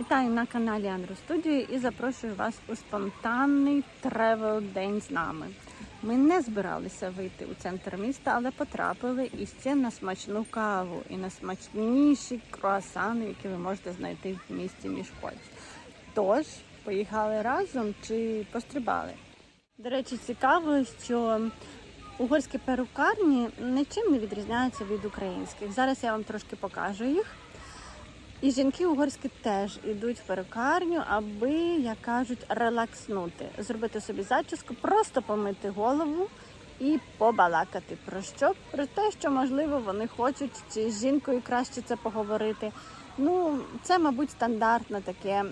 Вітаю на каналі Андру Студію і запрошую вас у спонтанний тревел день з нами. Ми не збиралися вийти у центр міста, але потрапили іще на смачну каву і на смачніші круасани, які ви можете знайти в місті Мішкольц. Тож, поїхали разом чи пострибали? До речі, цікаво, що угорські перукарні нічим не відрізняються від українських. Зараз я вам трошки покажу їх. І жінки угорські теж йдуть в перукарню, аби, як кажуть, релакснути, зробити собі зачіску, просто помити голову і побалакати. Про що? Про те, що можливо вони хочуть, чи з жінкою краще це поговорити. Ну, це, мабуть, стандартна таке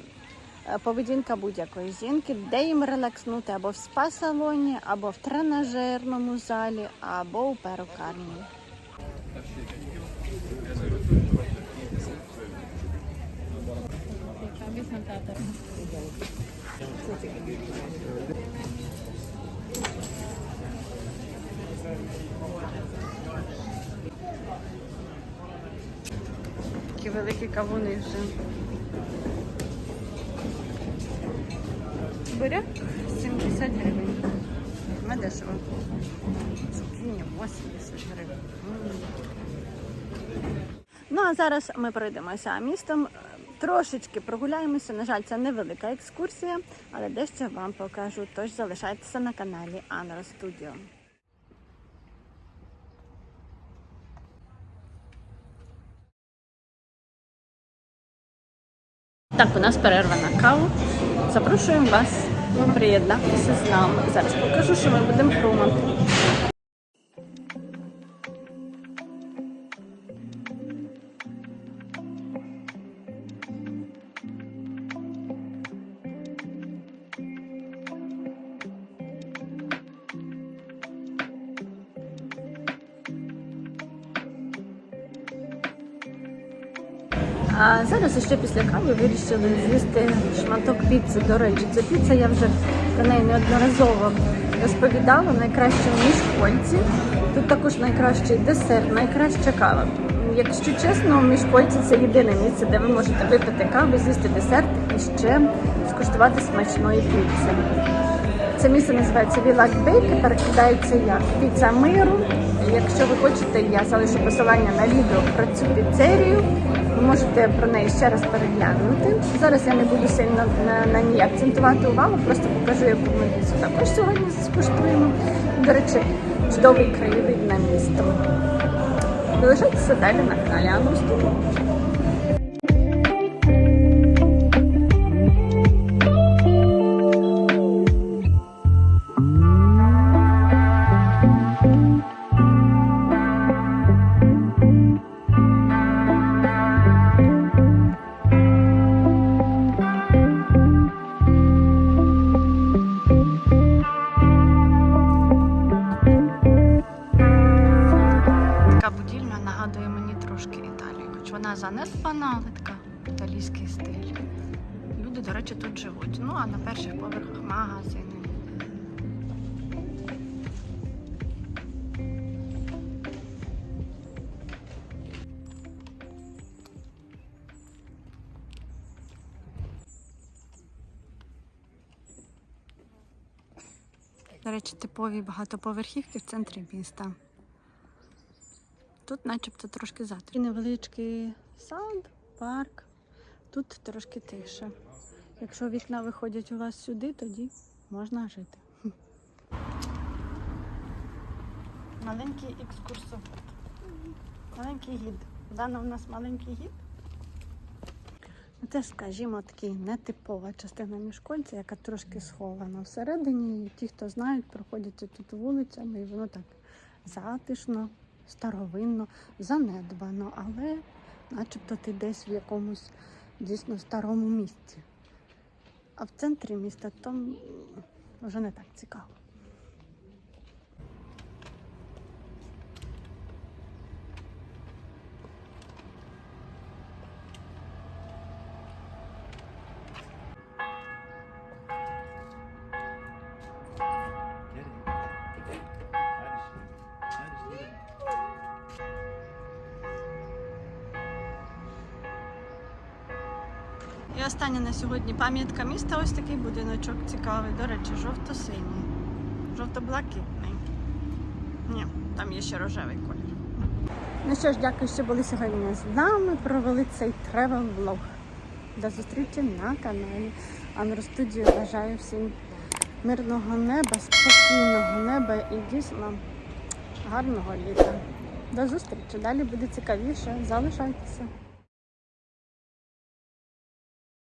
е, поведінка будь-якої жінки, де їм релакснути або в спа-салоні, або в тренажерному залі, або у перукарні. Такі великі кавуни вже. Буряк 70 гривень. Не дешево. Цукіні 80 гривень. Ну а зараз ми пройдемося містом. Трошечки прогуляємося. На жаль, це невелика екскурсія, але дещо вам покажу. Тож залишайтеся на каналі Анро Студіо. Так, у нас перерва на каву. Запрошуємо вас приєднатися з нами. Зараз покажу, що ми будемо хрумати. А зараз ще після кави вирішили з'їсти шматок піци. До речі, ця піца я вже про неї неодноразово розповідала. Найкраще в мішкольці. Тут також найкращий десерт, найкраща кава. Якщо чесно, в мішкольці це єдине місце, де ви можете випити каву, з'їсти десерт і ще скуштувати смачної піци. Це місце називається Вілак Бейк, перекладається як піца миру. Якщо ви хочете, я залишу посилання на відео про цю піцерію. Ви можете про неї ще раз переглянути. Зараз я не буду сильно на, на ній акцентувати увагу, просто покажу, яку ми піцу також сьогодні скуштуємо. До речі, чудовий краєвид на місто. Залишайтеся далі на каналі Анну хоч вона занедбана, але така італійський стиль. Люди, до речі, тут живуть. Ну а на перших поверхах магазини. До речі, типові багатоповерхівки в центрі міста. Тут начебто трошки затишно. Невеличкий сад, парк. Тут трошки тише. Якщо вікна виходять у вас сюди, тоді можна жити. Маленький екскурсовод. Маленький гід. Дана у нас маленький гід. Ну, Це, скажімо, такий нетипова частина міжкольця, яка трошки схована всередині. І ті, хто знають, проходять тут вулицями, і воно так затишно, старовинно, занедбано, але начебто ти десь в якомусь дійсно старому місці. А в центрі міста там вже не так цікаво. І остання на сьогодні пам'ятка міста. Ось такий будиночок цікавий. До речі, жовто-синій, жовто-блакитний. Ні, там є ще рожевий колір. Ну що ж, дякую, що були сьогодні з нами. Провели цей тревел влог. До зустрічі на каналі Анру Студію. Бажаю всім мирного неба, спокійного неба і дійсно гарного літа. До зустрічі. Далі буде цікавіше. Залишайтеся.